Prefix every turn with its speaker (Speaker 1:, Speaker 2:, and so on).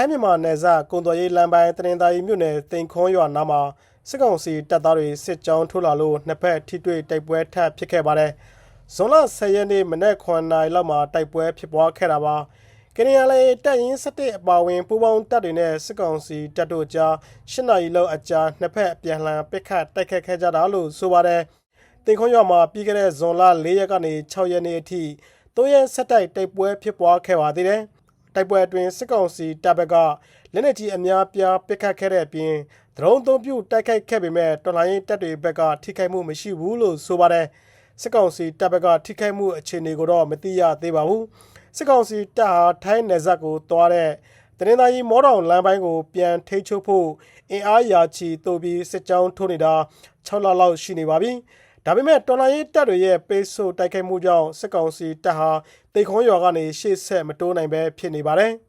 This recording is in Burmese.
Speaker 1: ထိုင်းမြန်မာနယ်စပ်ကုံတော်ရေးလမ်းပိုင်းတရင်သားရီမြို့နယ်တင်ခွန်းရွာနားမှာစစ်ကောင်စီတပ်သားတွေစစ်ကြောင်းထိုးလာလို့နှစ်ဖက်ထိတွေ့တိုက်ပွဲထပ်ဖြစ်ခဲ့ပါတယ်။ဇွန်လ10ရက်နေ့မနက်9နာရီလောက်မှာတိုက်ပွဲဖြစ်ပွားခဲ့တာပါ။ကရင်ရလေတပ်ရင်း7အပါဝင်ပူးပေါင်းတပ်တွေနဲ့စစ်ကောင်စီတပ်တို့ကြား8နာရီလောက်အကြာနှစ်ဖက်အပြန်လှန်ပစ်ခတ်တိုက်ခတ်ခဲ့ကြတာလို့ဆိုပါတယ်။တင်ခွန်းရွာမှာပြီးခဲ့တဲ့ဇွန်လ4ရက်ကနေ6ရက်နေ့အထိ၃ရက်ဆက်တိုက်တိုက်ပွဲဖြစ်ပွားခဲ့ပါသေးတယ်။ တိုက်ပွဲအတွင်းစစ်ကောင်စီတပ်ဘက်ကလက်နက်ကြီးအများပြားပစ်ခတ်ခဲ့တဲ့အပြင်ဒရုန်းသုံးပြုတိုက်ခိုက်ခဲ့ပေမဲ့တော်လိုင်းရင်တပ်တွေဘက်ကထိခိုက်မှုမရှိဘူးလို့ဆိုပါတယ်စစ်ကောင်စီတပ်ဘက်ကထိခိုက်မှုအခြေအနေကိုတော့မသိရသေးပါဘူးစစ်ကောင်စီတပ်ဟာထိုင်းနယ်စပ်ကိုသွားတဲ့တရင်သားကြီးမောတော်လမ်းပိုင်းကိုပြန်ထိန်းချုပ်ဖို့အင်အားရာချီတိုးပြီးစစ်ကြောင်းထိုးနေတာ6လလောက်ရှိနေပါပြီ ဒါပေမဲ့တော်လိုင်းရေးတပ်တွေရဲ့ပေးဆို့တိုက်ခိုက်မှုကြောင့်စစ်ကောင်စီတပ်ဟာတေခွန်ရွာကနေရှေ့ဆက်မတိုးနိုင်ပဲဖြစ်နေပါတယ်။